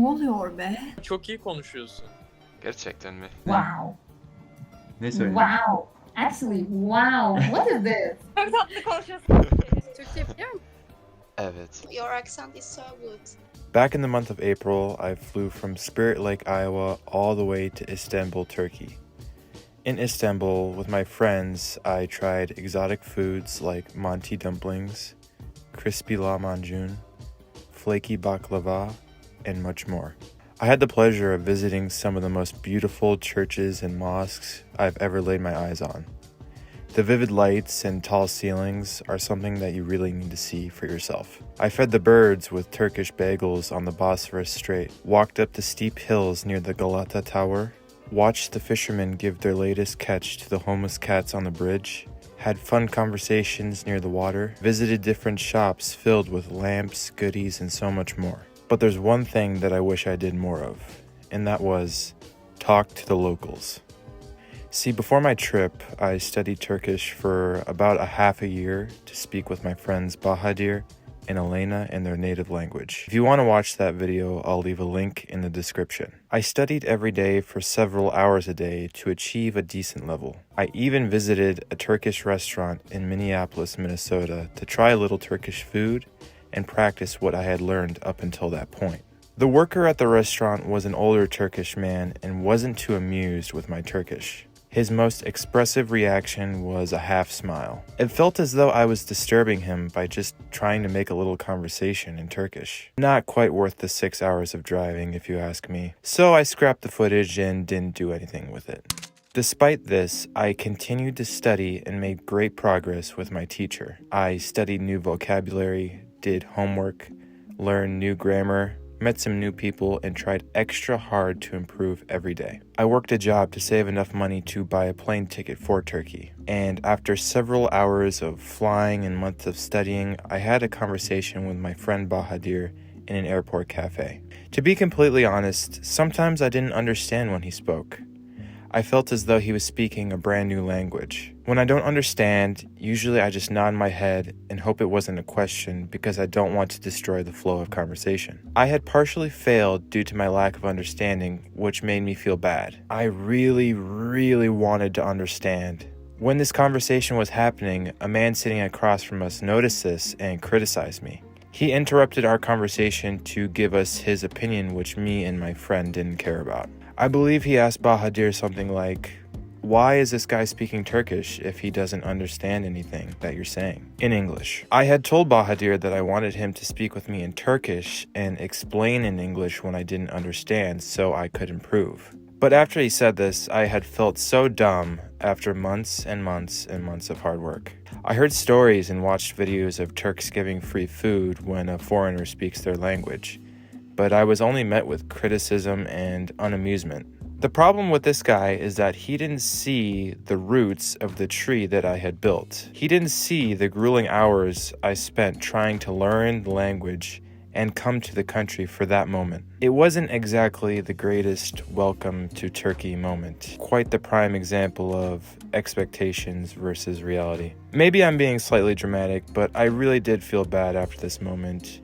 Ne oluyor be? Çok iyi konuşuyorsun. Gerçekten mi? Wow. Ne söyleyeyim? Wow. Actually, wow. What is this? Çok tatlı konuşuyorsun. Türkçe biliyor musun? Evet. Your accent is so good. Back in the month of April, I flew from Spirit Lake, Iowa, all the way to Istanbul, Turkey. In Istanbul, with my friends, I tried exotic foods like Monty dumplings, crispy lahmacun, flaky baklava, and much more. I had the pleasure of visiting some of the most beautiful churches and mosques I've ever laid my eyes on. The vivid lights and tall ceilings are something that you really need to see for yourself. I fed the birds with Turkish bagels on the Bosphorus Strait, walked up the steep hills near the Galata Tower, watched the fishermen give their latest catch to the homeless cats on the bridge, had fun conversations near the water, visited different shops filled with lamps, goodies, and so much more. But there's one thing that I wish I did more of, and that was talk to the locals. See, before my trip, I studied Turkish for about a half a year to speak with my friends Bahadir and Elena in their native language. If you want to watch that video, I'll leave a link in the description. I studied every day for several hours a day to achieve a decent level. I even visited a Turkish restaurant in Minneapolis, Minnesota to try a little Turkish food and practice what I had learned up until that point. The worker at the restaurant was an older Turkish man and wasn't too amused with my Turkish. His most expressive reaction was a half smile. It felt as though I was disturbing him by just trying to make a little conversation in Turkish. Not quite worth the six hours of driving, if you ask me. So I scrapped the footage and didn't do anything with it. Despite this, I continued to study and made great progress with my teacher. I studied new vocabulary, did homework, learned new grammar, met some new people, and tried extra hard to improve every day. I worked a job to save enough money to buy a plane ticket for Turkey. And after several hours of flying and months of studying, I had a conversation with my friend Bahadir in an airport cafe. To be completely honest, sometimes I didn't understand when he spoke. I felt as though he was speaking a brand new language. When I don't understand, usually I just nod my head and hope it wasn't a question because I don't want to destroy the flow of conversation. I had partially failed due to my lack of understanding, which made me feel bad. I really, really wanted to understand. When this conversation was happening, a man sitting across from us noticed this and criticized me. He interrupted our conversation to give us his opinion, which me and my friend didn't care about. I believe he asked Bahadir something like, Why is this guy speaking Turkish if he doesn't understand anything that you're saying? In English. I had told Bahadir that I wanted him to speak with me in Turkish and explain in English when I didn't understand so I could improve. But after he said this, I had felt so dumb after months and months and months of hard work. I heard stories and watched videos of Turks giving free food when a foreigner speaks their language but I was only met with criticism and unamusement. The problem with this guy is that he didn't see the roots of the tree that I had built. He didn't see the grueling hours I spent trying to learn the language and come to the country for that moment. It wasn't exactly the greatest welcome to Turkey moment, quite the prime example of expectations versus reality. Maybe I'm being slightly dramatic, but I really did feel bad after this moment.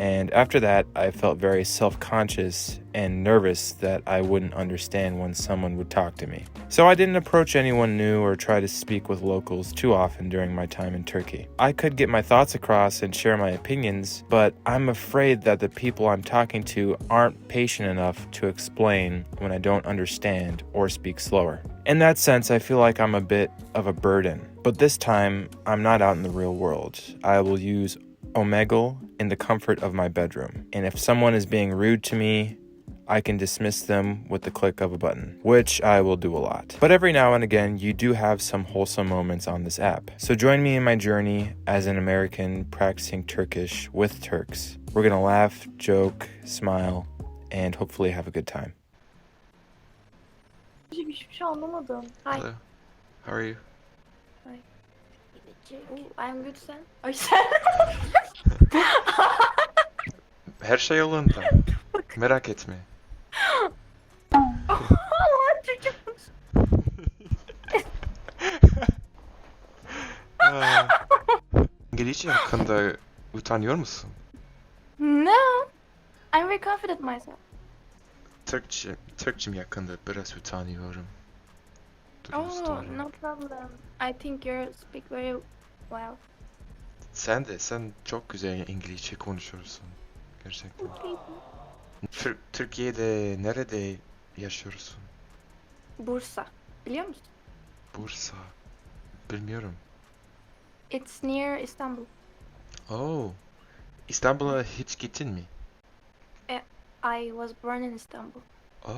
And after that, I felt very self conscious and nervous that I wouldn't understand when someone would talk to me. So I didn't approach anyone new or try to speak with locals too often during my time in Turkey. I could get my thoughts across and share my opinions, but I'm afraid that the people I'm talking to aren't patient enough to explain when I don't understand or speak slower. In that sense, I feel like I'm a bit of a burden. But this time, I'm not out in the real world. I will use Omegle in the comfort of my bedroom. And if someone is being rude to me, I can dismiss them with the click of a button, which I will do a lot. But every now and again, you do have some wholesome moments on this app. So join me in my journey as an American practicing Turkish with Turks. We're gonna laugh, joke, smile, and hopefully have a good time. Hiçbir şey anlamadım. Hi. Hello. How are you? Ooh, I'm good sen. Ay sen. Her şey yolunda. Merak etme. Allah çocuk. Aa, İngilizce hakkında utanıyor musun? No. I'm very confident myself. Türkçe, Türkçem yakında biraz utanıyorum. Oh, Dürüst no problem. I think you speak very well. Sen de, sen çok güzel İngilizce konuşuyorsun. Gerçekten. Tür- Türkiye'de nerede yaşıyorsun? Bursa. Biliyor musun? Bursa. Bilmiyorum. It's near Istanbul. Oh. İstanbul'a hiç gittin mi? I was born in Istanbul. Oh.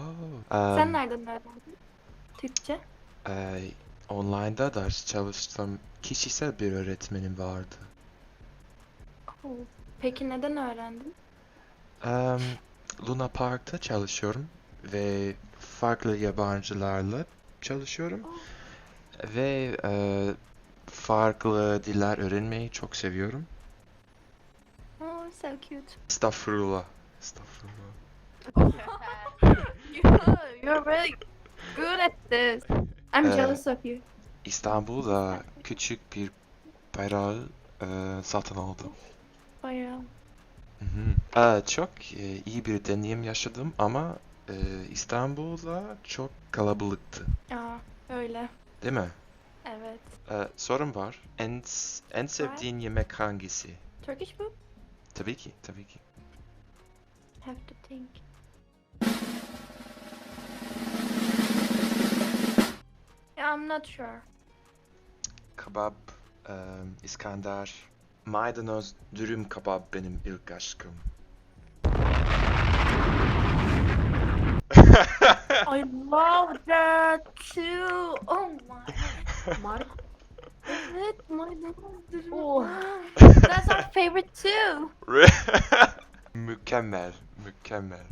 Sen um, nereden öğrendin? Türkçe? Ee, online'da ders çalıştım. Kişisel bir öğretmenim vardı. Oh. Peki neden öğrendin? Em, Luna Park'ta çalışıyorum ve farklı yabancılarla çalışıyorum. Ve e, farklı diller öğrenmeyi çok seviyorum. Oh, so cute. Estağfurullah. Estağfurullah. you, you're really good at this. I'm Uh, jealous of you. İstanbul'da küçük bir bayrağı e, satın aldım. Bayağı. Hı hı. Ee, çok e, iyi bir deneyim yaşadım ama e, İstanbul'da çok kalabalıktı. Aa, öyle. Değil mi? Evet. Ee, sorum var. En, en sevdiğin yemek hangisi? Turkish food? Tabii ki, tabii ki. Have to think. I'm not sure. Kebap, e, İskender, maydanoz dürüm kebap benim ilk aşkım. I love that too. Oh my. Mark. Evet, my Oh. That's our favorite too. mükemmel, mükemmel.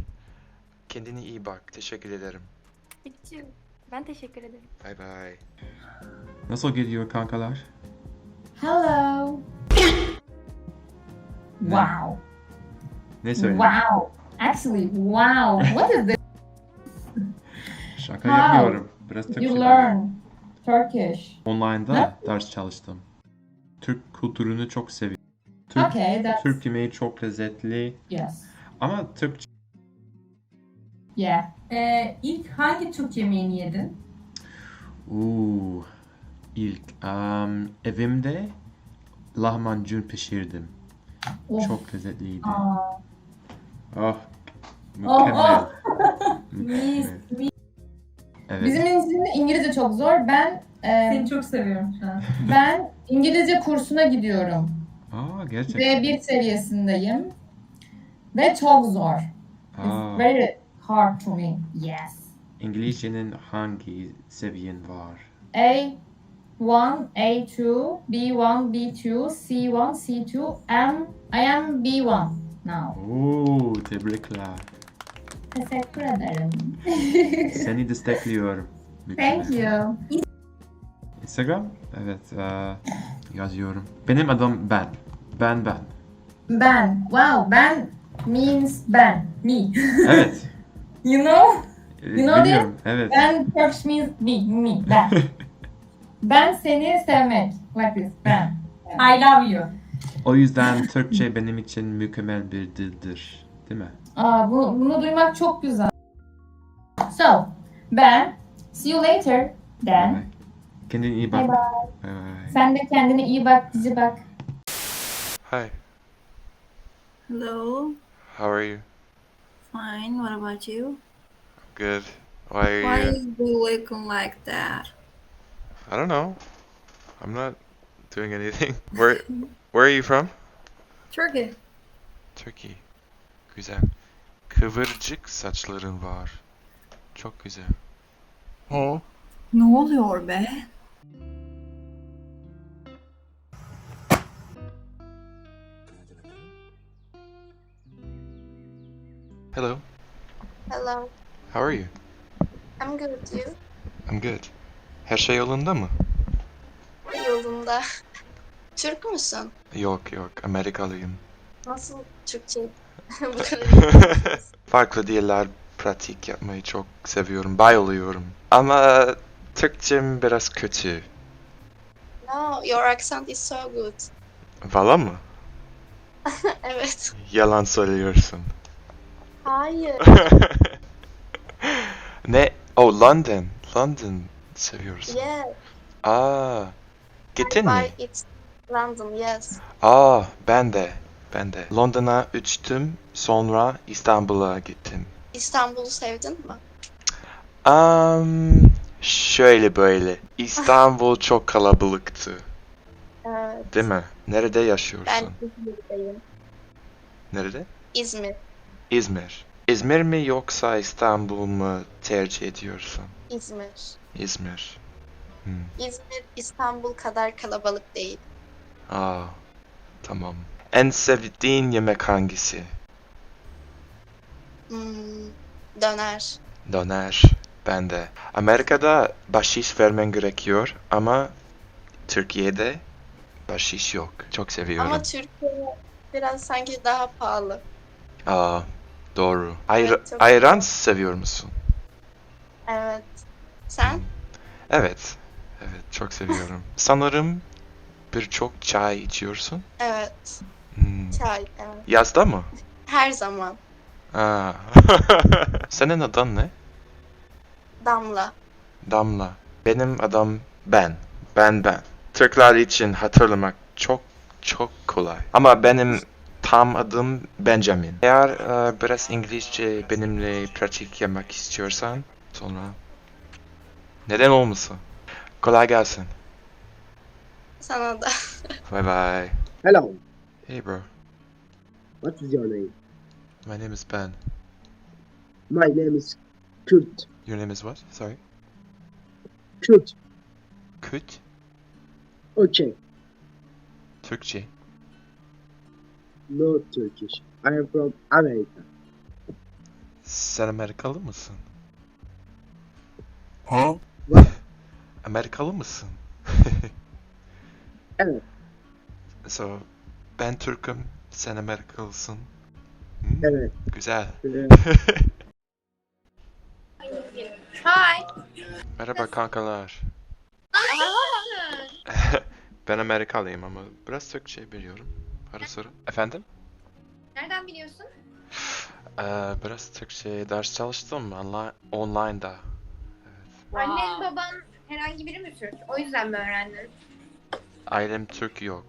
Kendine iyi bak. Teşekkür ederim. Me too. Ben teşekkür ederim. Bye bye. Nasıl gidiyor kankalar? Hello. Wow. Ne söyleyeyim? Wow. Actually, wow. What is this? Şaka How? yapıyorum. Biraz Türkçe. You learn Turkish. Online'da ders çalıştım. Türk kültürünü çok seviyorum. Türk, Okay, that's Türk yemeği çok lezzetli yes. ama Türkçe Yeah. Ee, ilk hangi Türk yemeğini yedin? Uuu, ilk am, evimde lahmacun pişirdim. Of. Çok lezzetliydi. Aa, Oh, mükemmel. Mis, mükemmel. mis. Evet. Bizim İngilizce, İngilizce çok zor. Ben e, Seni çok seviyorum şu an. ben İngilizce kursuna gidiyorum. Aa, gerçekten. B1 seviyesindeyim. Ve çok zor. Aa, It's very hard to me. Yes. İngilizcenin hangi seviyen var? A1, A2, B1, B2, C1, C2, M, I am B1 now. Oo, tebrikler. Teşekkür ederim. Seni destekliyorum. Mükemmel. Thank you. Instagram? Evet, eee, yazıyorum. Benim adım Ben. Ben Ben. Ben. Wow, ben means ben. Me. Evet. you know? e, You know biliyorum. Evet. Ben Turkish means me. Me. Ben. ben seni sevmek. Like this. Ben. I love you. O yüzden Türkçe benim için mükemmel bir dildir. Değil mi? Aa, bu, bunu duymak çok güzel. So, ben. See you later. Then. Bye. Kendine iyi bak. bye. Bye bye. Sen de kendine iyi bak, dizi bak. Hi, Hello, how are you? Fine. What about you? Good. Why are Why you? you looking like that? I don't know. I'm not doing anything. Where Where are you from? Turkey. Turkey. Güzel. Kıvırcık saçların var. Çok güzel. Oh. Ne oluyor be? Hello. Hello. How are you? I'm good. You? I'm good. Her şey yolunda mı? Yolunda. Türk müsün? Yok yok. Amerikalıyım. Nasıl Türkçe? Bu kadar Farklı diller pratik yapmayı çok seviyorum. Bayılıyorum. Ama Türkçem biraz kötü. No, your accent is so good. Valla mı? evet. Yalan söylüyorsun. Hayır. Ne? Oh London. London seviyorsun. Yeah, Aa. Gittin mi? it's London, yes. Aa ben de. Ben de. London'a uçtum. Sonra İstanbul'a gittim. İstanbul'u sevdin mi? Um, şöyle böyle. İstanbul çok kalabalıktı. Evet. Değil mi? Nerede Ben yaşıyorsun? İzmir'deyim. Nerede? İzmir. İzmir. İzmir mi yoksa İstanbul mu tercih ediyorsun? İzmir. İzmir. Hmm. İzmir İstanbul kadar kalabalık değil. Aa, tamam. En sevdiğin yemek hangisi? Hmm, döner. Döner. Ben de. Amerika'da bahşiş vermen gerekiyor ama Türkiye'de bahşiş yok. Çok seviyorum. Ama Türkiye biraz sanki daha pahalı. Aa, doğru. Ayr- Evet, çok- ayran seviyor musun? Evet. Sen? Evet. Evet, çok seviyorum. Sanırım birçok çay içiyorsun. Evet. Hmm. Çay. Evet. Yazda mı? Her zaman. Aa. Senin adın ne? Damla. Damla. Benim adım Ben. Ben Ben. Türkler için hatırlamak çok çok kolay. Ama benim tam adım Benjamin. Eğer e, biraz İngilizce benimle pratik yapmak istiyorsan sonra neden olmasın? Kolay gelsin. Sana da. Bye bye. Hello, Hey bro. what is your name? My name is Ben. My name is Kurt. Your name is what? Sorry. Kurt. Kut? Okay, Türkçe. No Turkish. I am from America. Sen Amerikalı mısın? What? Amerikalı mısın? Evet. So, ben Türk'üm, sen Amerikalısın. Hmm, Evet. Güzel. Hi. Merhaba kankalar. ben Amerikalıyım ama biraz Türkçe biliyorum. Ara sıra. Efendim? Nereden biliyorsun? Ee, biraz Türkçe ders çalıştım online, online'da. Annen baban herhangi biri mi Türk? O yüzden mi öğrendin? Ailem Türk yok.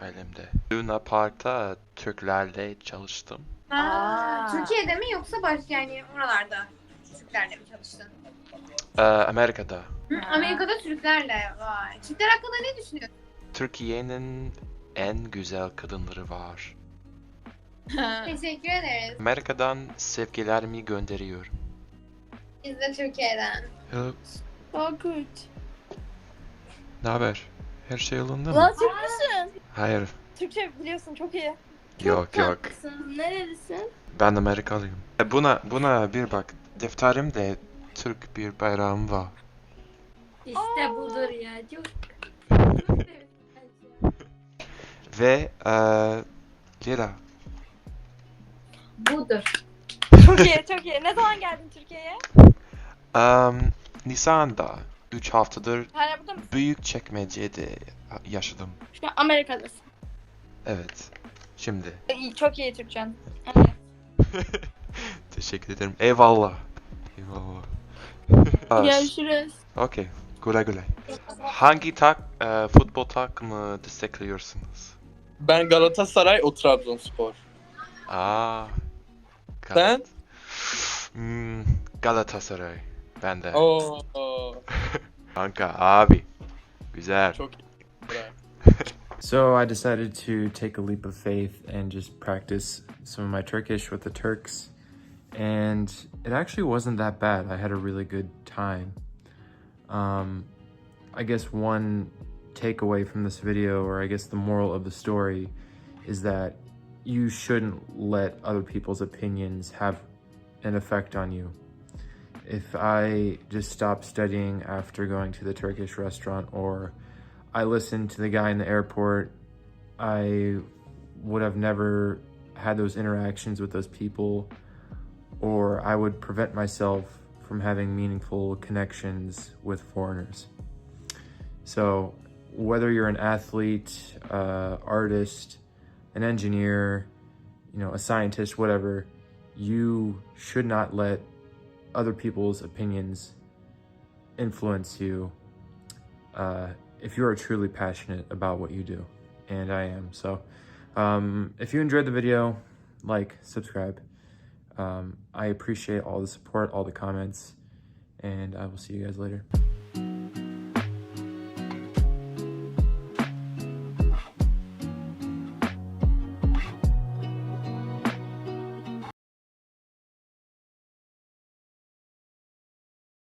Ailemde. Luna Park'ta Türklerle çalıştım. Aa. Türkiye'de mi yoksa baş yani oralarda Türklerle mi çalıştın? Ee, Amerika'da. Hı, Amerika'da Türklerle. Vay. Türkler hakkında ne düşünüyorsun? Türkiye'nin en güzel kadınları var. Teşekkür ederiz. Amerika'dan sevgilerimi gönderiyorum. Biz de Türkiye'den. Hello. Good. Ne haber? Her şey yolunda mı? Türk müsün? Hayır. Türkçe biliyorsun çok iyi. Yok yok. Tatlısın. Nerelisin? Ben Amerikalıyım. E, Buna buna bir bak. Defterimde Türk bir bayrağım var. İşte budur ya. Çok Ve eee Lila. Budur. çok iyi çok iyi. Ne zaman geldin Türkiye'ye? Um, Nisan'da 3 haftadır Hala burada mısın? büyük çekmecede yaşadım. Şu an Amerika'dasın. Evet. Şimdi. İyi, çok iyi Türkçen. Teşekkür ederim. Eyvallah. Eyvallah. As. Görüşürüz. Okey. Güle güle. Hangi tak, e, futbol takımı destekliyorsunuz? Ben Galatasaray, o Trabzonspor. Aa. Sen? Hmm, Galatasaray. Ben de. Oo, Kanka abi. Güzel. çok iyi. So I decided to take a leap of faith and just practice some of my Turkish with the Turks. And it actually wasn't that bad. I had a really good time. Um, I guess one takeaway from this video, or I guess the moral of the story, is that you shouldn't let other people's opinions have an effect on you. If I just stopped studying after going to the Turkish restaurant or I listened to the guy in the airport. I would have never had those interactions with those people, or I would prevent myself from having meaningful connections with foreigners. So, whether you're an athlete, uh, artist, an engineer, you know, a scientist, whatever, you should not let other people's opinions influence you uh, if you are truly passionate about what you do. And I am. So um, if you enjoyed the video, like, subscribe. Um, I appreciate all the support, all the comments, and I will see you guys later.